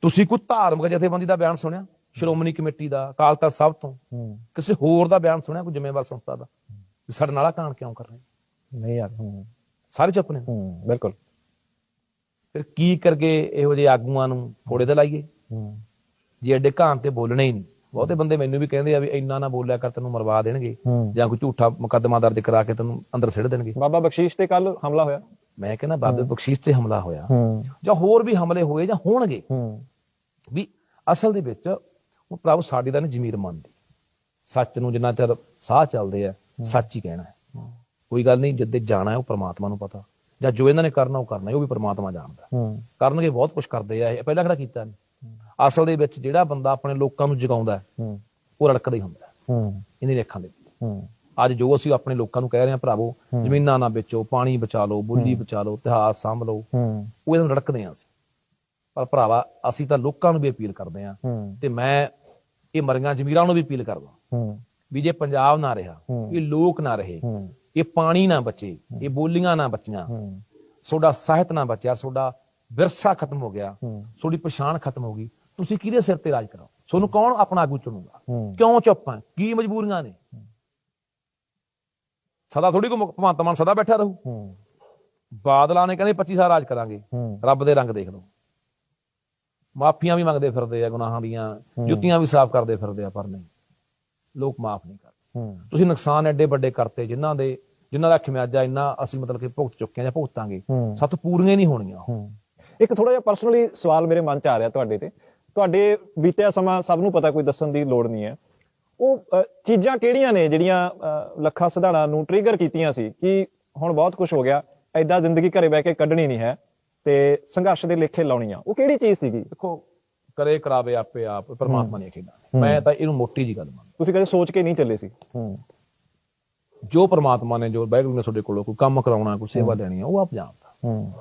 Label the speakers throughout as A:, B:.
A: ਤੁਸੀਂ ਕੋਈ ਧਾਰਮਿਕ ਜਥੇਬੰਦੀ ਦਾ ਬਿਆਨ ਸੁਣਿਆ? ਸ਼੍ਰੋਮਣੀ ਕਮੇਟੀ ਦਾ ਅਕਾਲ ਤਖਤ ਸਾਹਿਬ ਤੋਂ? ਕਿਸੇ ਹੋਰ ਦਾ ਬਿਆਨ ਸੁਣਿਆ ਕੋਈ ਜ਼ਿੰਮੇਵਾਰ ਸੰਸਥਾ ਦਾ? ਸਾਡੇ ਨਾਲ ਕਾਂਡ ਕਿਉਂ ਕਰ ਰਹੇ?
B: ਨਹੀਂ ਯਾਰ
A: ਸਾਰੇ ਚੁੱਪ ਨੇ?
B: ਬਿਲਕੁਲ।
A: ਫਿਰ ਕੀ ਕਰਗੇ ਇਹੋ ਜਿਹੇ ਆਗੂਆਂ ਨੂੰ? ਫੋੜੇ ਤੇ ਲਾਈਏ। ਜੇ ਐਡੇ ਘਾਣ ਤੇ ਬੋਲਣੇ ਹੀ ਨਹੀਂ। ਬਹੁਤੇ ਬੰਦੇ ਮੈਨੂੰ ਵੀ ਕਹਿੰਦੇ ਆ ਵੀ ਇੰਨਾ ਨਾ ਬੋਲਿਆ ਕਰ ਤੈਨੂੰ ਮਰਵਾ ਦੇਣਗੇ। ਜਾਂ ਕੋਈ ਝੂਠਾ ਮੁਕੱਦਮਾ ਦਰਜ ਕਰਾ ਕੇ ਤੈਨੂੰ ਅੰਦਰ ਸਿੱਟ ਦੇਣਗੇ।
B: ਬਾਬਾ ਬਖਸ਼ੀਸ਼ ਤੇ ਕੱਲ ਹਮਲਾ ਹੋਇਆ।
A: ਮੈਂ ਕਹਿੰਦਾ ਬਾਬੇ ਬਖਸ਼ੀਸ਼ ਤੇ ਹਮਲਾ ਹੋਇਆ। ਜਾਂ ਹੋਰ ਵੀ ਹਮਲੇ ਹੋਏ ਜਾਂ ਹੋਣਗੇ। ਵੀ ਅਸਲ ਦੇ ਵਿੱਚ ਉਹ ਪ੍ਰਭੂ ਸਾਡੀ ਦਾ ਨਹੀਂ ਜ਼ਮੀਰ ਮੰਨਦੀ। ਸੱਚ ਨੂੰ ਜਿੰਨਾ ਚਿਰ ਸਾਹ ਚੱਲਦੇ ਆ ਸੱਚ ਹੀ ਕਹਿਣਾ ਹੈ। ਕੋਈ ਗੱਲ ਨਹੀਂ ਜਿੱਦੇ ਜਾਣਾ ਹੈ ਉਹ ਪ੍ਰਮਾਤਮਾ ਨੂੰ ਪਤਾ। ਜਾਂ ਜੋ ਇਹਨਾਂ ਨੇ ਕਰਨਾ ਉਹ ਕਰਨਾ ਉਹ ਵੀ ਪ੍ਰਮਾਤਮਾ ਜਾਣਦਾ। ਕਰਨਗੇ ਬਹੁਤ ਕੁਝ ਕਰਦੇ ਆ ਇਹ। ਪਹਿਲਾਂ ਕਿਹੜਾ ਕੀਤਾ ਨਹੀਂ ਅਸਲ ਦੇ ਵਿੱਚ ਜਿਹੜਾ ਬੰਦਾ ਆਪਣੇ ਲੋਕਾਂ ਨੂੰ ਜਗਾਉਂਦਾ ਉਹ ਰੜਕਦਾ ਹੀ ਹੁੰਦਾ ਇਹਨੀ ਅੱਖਾਂ ਦੇ ਵਿੱਚ। ਅੱਜ ਜੋ ਅਸੀਂ ਆਪਣੇ ਲੋਕਾਂ ਨੂੰ ਕਹਿ ਰਹੇ ਹਾਂ ਭਰਾਵੋ ਜ਼ਮੀਨਾਂ ਨਾ ਵੇਚੋ ਪਾਣੀ ਬਚਾ ਲਓ ਬੋਲੀ ਬਚਾ ਲਓ ਇਤਿਹਾਸ ਸੰਭ ਲਓ। ਉਹ ਇਹਨਾਂ ਰੜਕਦੇ ਹਾਂ ਅਸੀਂ। ਪਰ ਭਰਾਵਾ ਅਸੀਂ ਤਾਂ ਲੋਕਾਂ ਨੂੰ ਵੀ ਅਪੀਲ ਕਰਦੇ ਹੂੰ ਤੇ ਮੈਂ ਇਹ ਮਰੀਆਂ ਜ਼ਮੀਰਾਂ ਨੂੰ ਵੀ ਅਪੀਲ ਕਰਦਾ। ਵੀ ਜੇ ਪੰਜਾਬ ਨਾ ਰਿਹਾ। ਇਹ ਲੋਕ ਨਾ ਰਹੇ ਇਹ ਪਾਣੀ ਨਾ ਬਚੇ ਇਹ ਬੋਲੀਆਂ ਨਾ ਬਚੀਆਂ ਤੁਹਾਡਾ ਸਾਹਿਤ ਨਾ ਬਚਿਆ ਤੁਹਾਡਾ ਵਿਰਸਾ ਖਤਮ ਹੋ ਗਿਆ ਤੁਹਾਡੀ ਪਛਾਣ ਖਤਮ ਹੋ ਗਈ। ਤੁਸੀਂ ਕਿਹਦੇ ਸਿਰ ਤੇ ਰਾਜ ਕਰਾਓ? ਤੁਹਾਨੂੰ ਕੌਣ ਆਪਣਾ ਆਗੂ ਚੁਣੂਗਾ? ਕਿਉਂ ਚੁੱਪ ਆ? ਕੀ ਮਜਬੂਰੀਆਂ ਨੇ? ਸਦਾ ਥੋੜੀ ਕੋ ਭਗਵੰਤ ਮਾਨ ਸਦਾ ਬੈਠਾ ਰਹੂ। ਬਾਦਲਾਂ ਨੇ ਕਹਿੰਦੇ 25 ਸਾਲ ਰਾਜ ਕਰਾਂਗੇ। ਰੱਬ ਦੇ ਰੰਗ ਦੇਖ ਲਓ। ਮਾਫੀਆਂ ਵੀ ਮੰਗਦੇ ਫਿਰਦੇ ਆ ਗੁਨਾਹਾਂ ਦੀਆਂ ਜੁੱਤੀਆਂ ਵੀ ਸਾਫ਼ ਕਰਦੇ ਫਿਰਦੇ ਆ ਪਰ ਨਹੀਂ। ਲੋਕ ਮਾਫ ਨਹੀਂ ਕਰਦੇ। ਤੁਸੀਂ ਨੁਕਸਾਨ ਐਡੇ ਵੱਡੇ ਕਰਤੇ ਜਿਨ੍ਹਾਂ ਦੇ ਜਿਨ੍ਹਾਂ ਦਾ ਖਿਆਜਾ ਇੰਨਾ ਅਸੀਂ ਮਤਲਬ ਕਿ ਭੁਗਤ ਚੁੱਕੇ ਆ ਜਾਂ ਭੁਗਤਾਂਗੇ ਸਾਤੋਂ ਪੂਰੀਆਂ ਨਹੀਂ ਹੋਣੀਆਂ
B: ਇੱਕ ਥੋੜਾ ਜਿਹਾ ਪਰਸਨਲੀ ਸਵਾਲ ਮੇਰੇ ਮਨ ਚ ਆ ਰਿਹਾ ਤੁਹਾਡੇ ਤੇ। ਤੁਹਾਡੇ ਬੀਤਿਆ ਸਮਾਂ ਸਭ ਨੂੰ ਪਤਾ ਕੋਈ ਦੱਸਣ ਦੀ ਲੋੜ ਨਹੀਂ ਹੈ। ਉਹ ਚੀਜ਼ਾਂ ਕਿਹੜੀਆਂ ਨੇ ਜਿਹੜੀਆਂ ਲੱਖਾਂ ਸਿਧਾਣਾ ਨੂੰ ਟ੍ਰਿਗਰ ਕੀਤੀਆਂ ਸੀ ਕਿ ਹੁਣ ਬਹੁਤ ਕੁਝ ਹੋ ਗਿਆ ਐਦਾਂ ਜ਼ਿੰਦਗੀ ਘਰੇ ਬਹਿ ਕੇ ਕੱਢਣੀ ਨਹੀਂ ਹੈ। ਤੇ ਸੰਘਰਸ਼ ਦੇ ਲੇਖੇ ਲਾਉਣੀਆਂ। ਉਹ ਕਿਹੜੀ ਚੀਜ਼ ਸੀਗੀ?
A: ਦੇਖੋ ਕਰੇ ਕਰਾਵੇ ਆਪੇ ਆਪ ਪਰਮਾਤਮਾ ਨੇ ਖੇਡਾਂ ਮੈਂ ਤਾਂ ਇਹਨੂੰ ਮੋਟੀ ਜੀ ਗੱਲ ਮੰਨਦਾ।
B: ਤੁਸੀਂ ਕਦੇ ਸੋਚ ਕੇ ਨਹੀਂ ਚੱਲੇ ਸੀ? ਹੂੰ।
A: ਜੋ ਪਰਮਾਤਮਾ ਨੇ ਜੋ ਵਾਹਿਗੁਰੂ ਨੇ ਤੁਹਾਡੇ ਕੋਲੋਂ ਕੋਈ ਕੰਮ ਕਰਾਉਣਾ ਕੋਈ ਸੇਵਾ ਲੈਣੀ ਆ ਉਹ ਆਪ ਜਾਣਦਾ।
B: ਹੂੰ।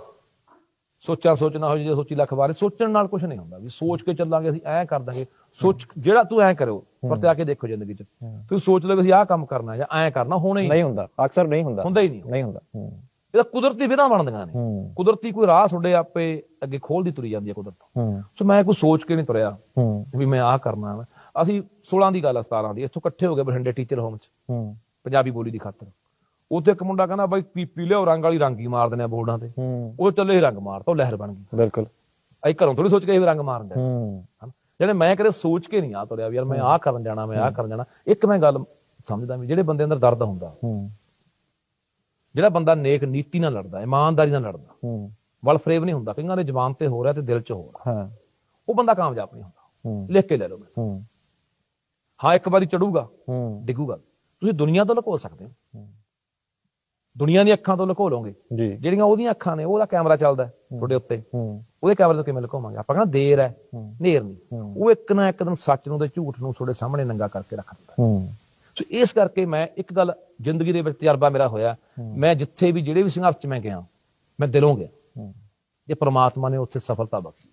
A: ਸੋਚਾਂ ਸੋਚਣਾ ਹੋ ਜੇ ਸੋਚੀ ਲੱਖ ਵਾਰੇ ਸੋਚਣ ਨਾਲ ਕੁਝ ਨਹੀਂ ਹੁੰਦਾ ਵੀ ਸੋਚ ਕੇ ਚੱਲਾਂਗੇ ਅਸੀਂ ਐਂ ਕਰ ਦਾਂਗੇ। ਸੋਚ ਜਿਹੜਾ ਤੂੰ ਐਂ ਕਰੋ ਪਰ ਤੇ ਆ ਕੇ ਦੇਖੋ ਜ਼ਿੰਦਗੀ 'ਚ। ਤੁਸੀਂ ਸੋਚ ਲਓ ਅਸੀਂ ਆਹ ਕੰਮ ਕਰਨਾ ਜਾਂ ਐਂ ਕਰਨਾ ਹੋਣਾ ਹੀ ਨਹੀਂ।
B: ਨਹੀਂ। ਹੁੰਦਾ। ਅਕਸਰ ਨਹੀਂ ਹੁੰਦਾ।
A: ਹੁੰਦਾ ਹੀ ਨਹੀਂ।
B: ਨਹੀਂ ਹੁੰਦਾ। ਹੂੰ।
A: ਇਹ ਤਾਂ ਕੁਦਰਤੀ ਵਿਧਾਂ ਬਣਦੀਆਂ ਨੇ।
B: ਹੂੰ।
A: ਕੁਦਰਤੀ ਕੋਈ ਰਾਹ ਤੁਹਾਡੇ ਆਪੇ ਅੱਗੇ ਖੋਲਦੀ ਤੁਰੀ ਜਾਂਦੀ ਹੈ ਕੁਦਰਤ
B: ਹੂੰ।
A: ਸੋ ਮੈਂ ਕੋਈ ਸੋਚ ਕੇ ਨਹੀਂ ਤੁਰਿਆ
B: ਹੂੰ।
A: ਵੀ ਮੈਂ ਆਹ ਕਰਨਾ ਵਾ। ਅਸੀਂ 16 ਦੀ ਗੱਲ ਆ 17 ਦੀ। ਇੱਥੋਂ ਇਕੱਠੇ ਹੋ ਗਏ ਬਠਿੰਡੇ ਟੀਚਰ ਹੋਮ 'ਚ।
B: ਹੂੰ।
A: ਪੰਜਾਬੀ ਬੋਲੀ ਦੀ ਖਾਤਰ। ਉੱਥੇ ਇੱਕ ਮੁੰਡਾ ਕਹਿੰਦਾ ਬਾਈ ਪੀਪੀ ਲਿਆਓ ਰੰਗ ਵਾਲੀ ਰੰਗ ਹੀ ਮਾਰ ਦਿੰਦੇ ਆ ਬੋਰਡਾਂ ਤੇ।
B: ਹੂੰ।
A: ਉਹ ਚੱਲੇ ਹੀ ਰੰਗ ਮਾਰਤਾ ਉਹ ਲਹਿਰ ਬਣ ਗਈ।
B: ਬਿਲਕੁਲ।
A: ਅਸੀਂ ਘਰੋਂ ਥੋੜੀ ਸੋਚ ਕੇ ਇਹ ਰੰਗ ਮਾਰਨ ਦੇ
B: ਹੂੰ।
A: ਜਿਹੜੇ ਮੈਂ ਕਦੇ ਸੋਚ ਕੇ ਨਹੀਂ ਆ ਤੁਰਿਆ ਵੀ ਯਾਰ ਮੈਂ ਆਹ ਕਰਨ ਜਾਣਾ ਮੈਂ ਆਹ ਕਰਨ ਜਾਣਾ। ਇੱਕ ਮੈਂ ਗੱਲ ਸਮਝਦਾ ਵੀ ਜਿਹੜੇ ਬੰਦੇ ਅੰਦਰ ਦਰਦ ਹੁੰਦਾ।
B: ਹੂੰ।
A: ਜਿਹੜਾ ਬੰਦਾ ਨੇਕ ਨੀਤੀ ਨਾਲ ਲੜਦਾ ਇਮਾਨਦਾਰੀ ਨਾਲ ਲੜਦਾ
B: ਹੂੰ।
A: ਵਲ ਫਰੇਬ ਨਹੀਂ ਹੁੰਦਾ ਕਈਆਂ ਦੇ ਜ਼ਬਾਨ ਤੇ ਹੋ ਰਿਹਾ ਤੇ ਦਿਲ 'ਚ ਹੋ ਰਿਹਾ।
B: ਹਾਂ।
A: ਉਹ ਬੰਦਾ ਕਾਮਯਾਬ ਨਹੀਂ ਹੁੰਦਾ।
B: ਹੂੰ।
A: ਲਿਖ ਕੇ ਲੈ ਲਓ ਮੈਨੂੰ।
B: ਹੂੰ।
A: ਹਾਂ ਇੱਕ ਵਾਰੀ ਚੜੂਗਾ।
B: ਹੂੰ।
A: ਡਿੱਗੂਗਾ। ਤੁਸੀਂ ਦੁਨੀਆ ਤੋਂ ਲੁਕੋ ਸਕਦੇ ਹੋ। ਦੁਨੀਆ ਦੀਆਂ ਅੱਖਾਂ ਤੋਂ ਲੁਕੋ ਲਓਗੇ
B: ਜੀ।
A: ਜਿਹੜੀਆਂ ਉਹਦੀਆਂ ਅੱਖਾਂ ਨੇ ਉਹਦਾ ਕੈਮਰਾ ਚੱਲਦਾ ਤੁਹਾਡੇ ਉੱਤੇ। ਉਹਦੇ ਕੈਮਰੇ ਤੋਂ ਕਿਵੇਂ ਲੁਕਾਵਾਂਗੇ? ਆਪਾਂ ਕਹਿੰਦਾ ਦੇਰ ਹੈ। ਨੇਰ ਨਹੀਂ। ਉਹ ਇੱਕ ਨਾ ਇੱਕ ਦਿਨ ਸੱਚ ਨੂੰ ਤੇ ਝੂਠ ਨੂੰ ਤੁਹਾਡੇ ਸਾਹਮਣੇ ਨੰਗਾ ਕਰਕੇ ਰੱਖ ਦਿੰਦਾ
B: ਹੂੰ।
A: ਸੋ ਇਸ ਕਰਕੇ ਮੈਂ ਇੱਕ ਗੱਲ ਜ਼ਿੰਦਗੀ ਦੇ ਵਿੱਚ ਤਜਰਬਾ ਮੇਰਾ ਹੋਇਆ। ਮੈਂ ਜਿੱਥੇ ਵੀ ਜਿਹੜੇ ਵੀ ਸੰਘਰਸ਼ 'ਚ ਮੈਂ ਗਿਆ ਮੈਂ ਦਿਲੋਂ ਗਿਆ। ਇਹ ਪ੍ਰਮਾਤਮਾ ਨੇ ਉੱਥੇ ਸਫਲਤਾ ਬਖਸ਼ੀ।